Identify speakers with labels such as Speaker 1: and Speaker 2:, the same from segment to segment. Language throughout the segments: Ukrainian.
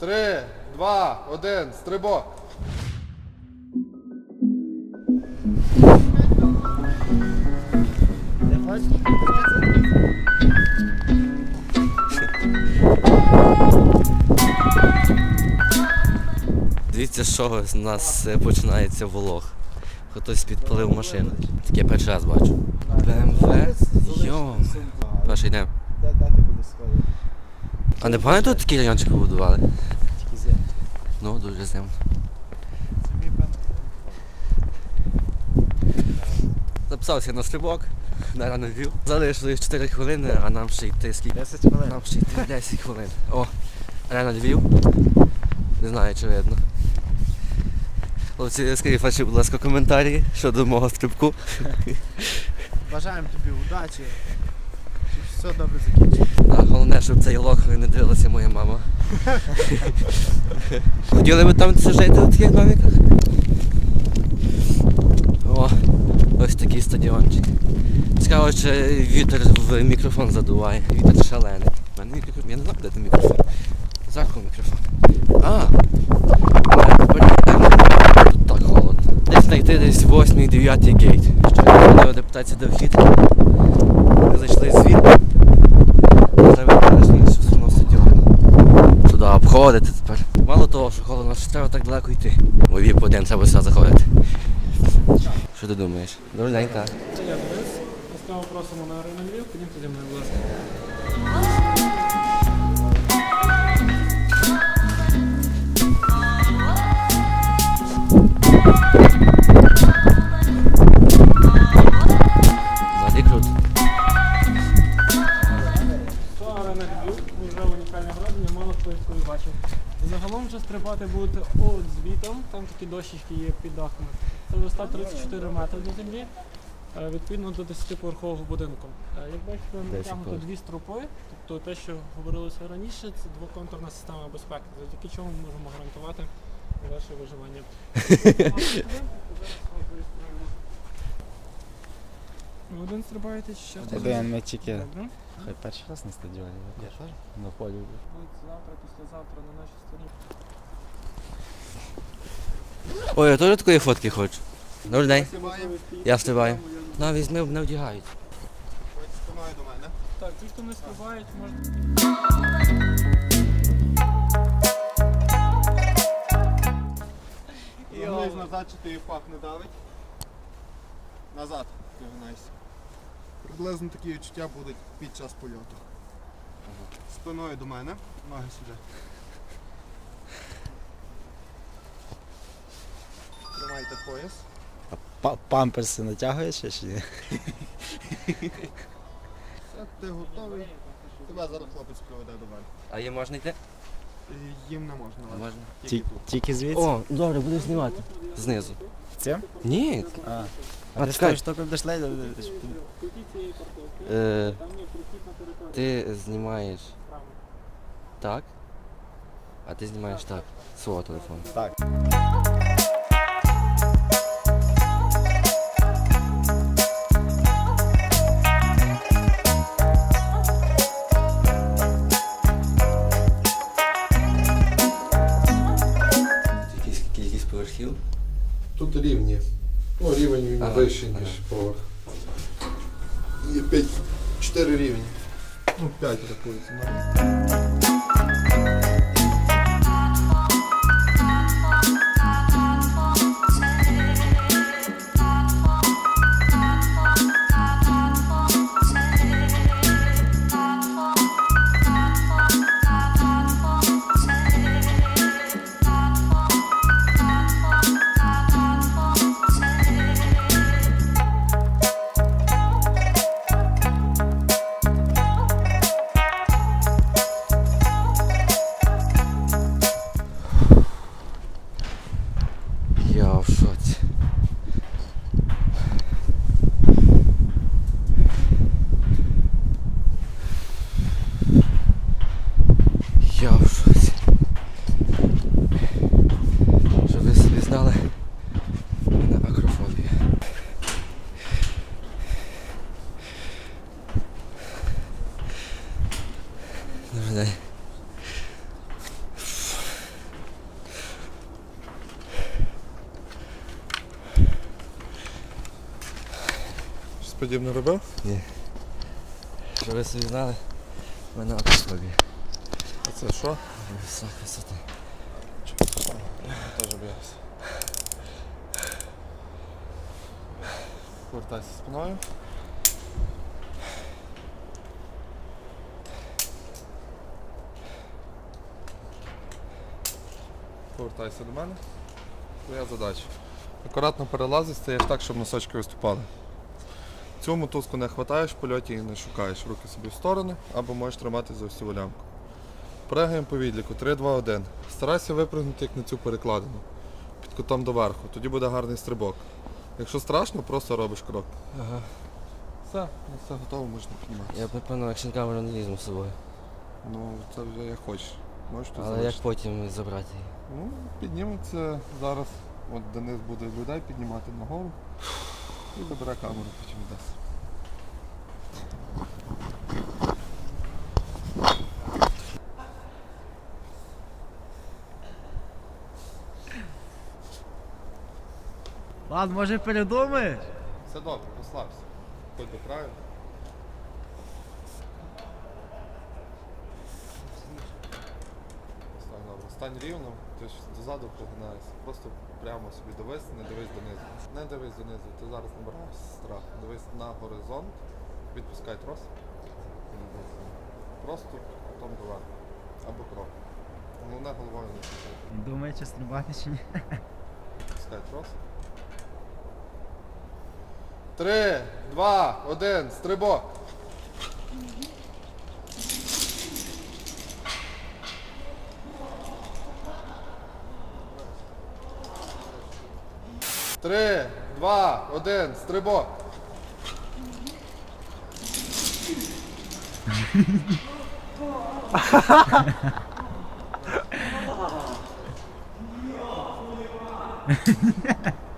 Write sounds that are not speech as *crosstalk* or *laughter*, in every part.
Speaker 1: Три, два, один, стрибок.
Speaker 2: Дивіться, що з нас е, починається влог. Хтось підпалив машину. Таке перший раз бачу. БМВ? Йо. Перший йдемо.
Speaker 3: Де, де ти будеш сходити?
Speaker 2: А не пам'ятаєте, тут такий райончик побудували?
Speaker 3: Тільки зимно.
Speaker 2: Ну, дуже зимно. Записався на стрибок, на рано вів. Залишилось 4 хвилини, а нам ще йти скільки?
Speaker 3: 10 хвилин.
Speaker 2: Нам ще йти 10 хвилин. О, реально Львів. Не знаю, чи видно. Хлопці, скажіть ваші, будь ласка, коментарі щодо мого стрибку.
Speaker 3: Бажаємо тобі удачі. Все добре закінчиться.
Speaker 2: А головне, щоб цей лох не дивилася моя мама. *laughs* Хотіли би там жити у таких домиках? О, ось такий стадіончик. Цікаво, чи вітер в мікрофон задуває. Вітер шалений. У мене мікрофон. Я не знаю, де там мікрофон. Зверху мікрофон. А! Тут так холодно. Десь знайти десь 8-9 гейт. Що я хотів до вхід. Ми зайшли звідти. Треба перш ніж все одно стадіон. Туди обходити тепер. Мало того, що холодно, що треба так далеко йти. У віп один треба сюди заходити. Що ти думаєш? Добрий день, так.
Speaker 4: Це я Борис. Ласкаво просимо на арену Львів. Ходімте зі мною, будь ласка. Вже стрибати от звітом, там такі дощечки є під дахами. Це висота 34 метри до землі, е, відповідно до 10-поверхового будинку. Е, Як бачите, натягнуто дві стропи, тобто те, що говорилося раніше, це двоконтурна система безпеки, завдяки чому ми можемо гарантувати ваше виживання. Ви *laughs* один стрибаєте чи ще хтось?
Speaker 3: Один ми тільки. Хай перший раз на стадіоні. Я теж. На полі.
Speaker 4: От завтра, післязавтра на нашій стороні.
Speaker 2: Ой, я теж такої фотки хочу. Добрий день. Я стрибаю. На, візьми, не вдягають.
Speaker 1: Ходь спиною до мене.
Speaker 4: Так, ті, хто не стрибають, можна.
Speaker 1: Назад, чи ти пах не давить. Назад вигинайся. Приблизно такі відчуття будуть під час польоту. Спиною до мене, ноги сюди. Тримайте пояс.
Speaker 3: Па- Памперси натягуєш ще чи ні?
Speaker 1: Все, ти готовий. Тебе зараз хлопець приведе до мене.
Speaker 2: А її можна йти?
Speaker 1: Е, Їм не можна. але
Speaker 2: Можна.
Speaker 1: Тільки
Speaker 3: Ті- Тільки звідси?
Speaker 2: О, добре, буду знімати. Знизу.
Speaker 3: Цим?
Speaker 2: Ні.
Speaker 3: А.
Speaker 2: А,
Speaker 3: А ти
Speaker 2: чекай.
Speaker 3: скажеш, ледь.
Speaker 2: Е,
Speaker 4: є прохід на територію.
Speaker 2: ти знімаєш так, а ти знімаєш так. Свого телефону.
Speaker 3: Так.
Speaker 1: Рівень він
Speaker 2: Ага,
Speaker 1: вищий, ніж поверх. Є 5, 4 рівні. Ну, 5 рахується. Йовшусь. Щоб ви собі знали на акрофобію. Добрий день.
Speaker 5: Щось подібне робив? Ні.
Speaker 2: Щоб ви собі знали, в мене акрофобія.
Speaker 5: А це що?
Speaker 2: Висока висота.
Speaker 5: Теж боявся. Повертайся спиною. Повертайся до мене. Твоя задача. Акуратно перелазиш, стаєш так, щоб носочки виступали. Цю мотузку не хватаєш в польоті і не шукаєш. Руки собі в сторони або можеш тримати за всю лямку. Пригаємо по відліку 3, 2, 1. Старайся випрыгнути як на цю перекладину. Під кутом доверху. Тоді буде гарний стрибок. Якщо страшно, просто робиш крок.
Speaker 2: Ага.
Speaker 5: Все, ну все готово, можна підніматися.
Speaker 2: Я напевно, якщо камеру не візьму з собою.
Speaker 5: Ну, це вже як хочеш. Можеш тут
Speaker 2: Але як
Speaker 5: залишити.
Speaker 2: потім забрати її?
Speaker 5: Ну, підніметься зараз. От Денис буде людей піднімати нагору. І забере камеру, потім дасть.
Speaker 3: Ладно, може передумаєш?
Speaker 5: Все добре, розслабся. Ходь до краю. Стань добре. Стань рівно, ти ж дозаду прогинаєшся. Просто прямо собі дивись, не дивись донизу. Не дивись донизу, ти зараз набираєш страх. Дивись на горизонт, відпускай трос. Просто потім доверху. Або крок. Головне головою не пускай.
Speaker 3: Думає, чи стрибати чи ні.
Speaker 5: Відпускай трос. Три, два, один, стрибок. Три, два, один, стрибок. *laughs*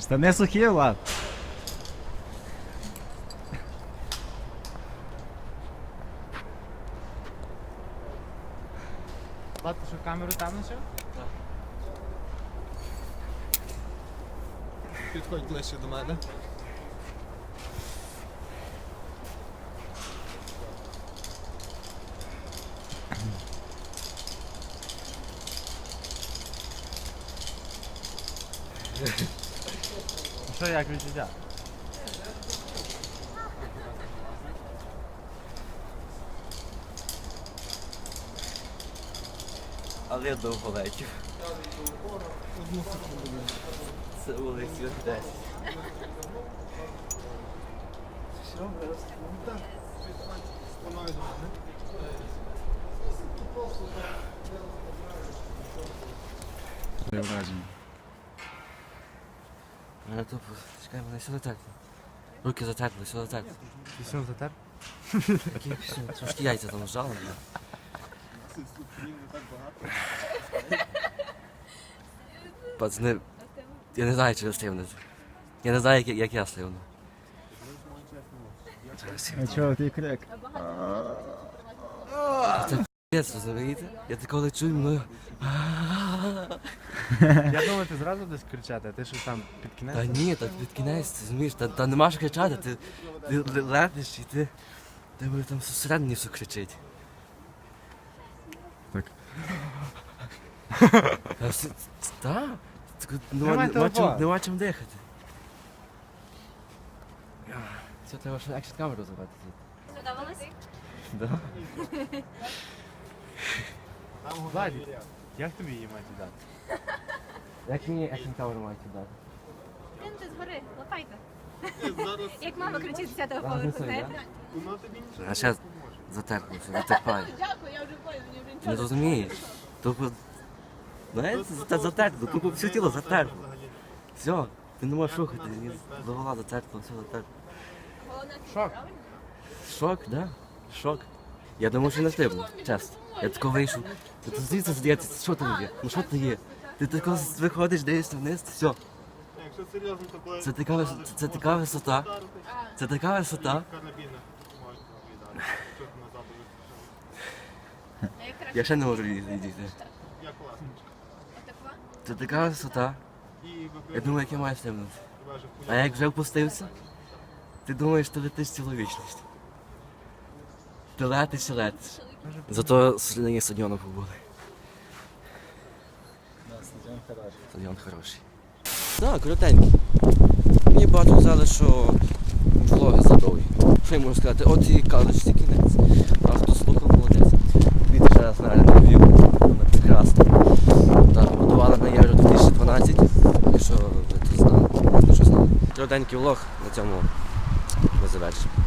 Speaker 3: Штани сухі, Влад. Влад, ти що камеру там лишив?
Speaker 1: Підходь ближче до мене.
Speaker 3: Що як відчуття?
Speaker 2: Але я довго летів. Це вулиці 10.
Speaker 1: Спиною до мене.
Speaker 3: Враження.
Speaker 2: Мене тупо, чекай, мене все затерпло. Руки затерпли, все затерпло.
Speaker 3: Ти що затер?
Speaker 2: Такі, все, трошки яйця там
Speaker 1: так багато.
Speaker 2: Пацани, я не знаю, чи ви стримнете. Я не знаю, як, як я стримну.
Speaker 3: А чого ти крик?
Speaker 2: Пець, розумієте? Я такого лечу, і мною.
Speaker 6: Я думаю, ти зразу десь кричати, а ти щось там під кінець.
Speaker 2: Та ні, та під кінець, ти розумієш, та, та нема що кричати, ти, ти л- летиш і ти. Тебе там всередині все кричить.
Speaker 3: Так.
Speaker 2: Та все- Та? Так Нема, нема, чим, нема чим дихати. Все, треба ще екшн камеру забрати.
Speaker 7: Сподобалось?
Speaker 2: Да?
Speaker 6: Владі, як тобі її мають дати?
Speaker 2: Як мені екшн камеру мають дати?
Speaker 7: Киньте згори, лапайте. *laughs* Як мама кричить з 10-го поверху,
Speaker 2: несу,
Speaker 7: знаєте?
Speaker 2: А ще затерпнувся, затерпаю.
Speaker 7: Дякую, я вже вже
Speaker 2: Не розумієш? Тобто Знаєте, за- затерто, тупо все тіло затерто. Все, ти не можеш рухати, голова затерта, все затерто.
Speaker 3: Шок.
Speaker 2: Шок, да? Шок. Я думав, що не стрибну, чесно. Я тако вийшов. Ти тут звідси здається, що там є? Ну що то є? Ти тако виходиш, дивишся вниз, все.
Speaker 1: Якщо серйозно, то
Speaker 2: Це така, це, це така висота. Це така висота.
Speaker 1: ти?
Speaker 2: Я ще не можу відійти.
Speaker 1: Як класно.
Speaker 2: Це така висота. Я думаю, як я маю
Speaker 1: вибежав
Speaker 2: А як вже опустився, ти думаєш, ти летиш цілу вічність. Ти летиш і летиш. Зато слідні стадіону побули. Стадіон хороший. Так, коротенький. Мені багато казали, що влоги задовгі. Що я можу сказати? От і кажуть, що кінець. А хто слухав, молодець. Вітер ще раз на рев'ю. Вона прекрасна. Так, будували на Євро 2012, якщо ви це знали. Ну що знали. Коротенький влог на цьому ми завершимо.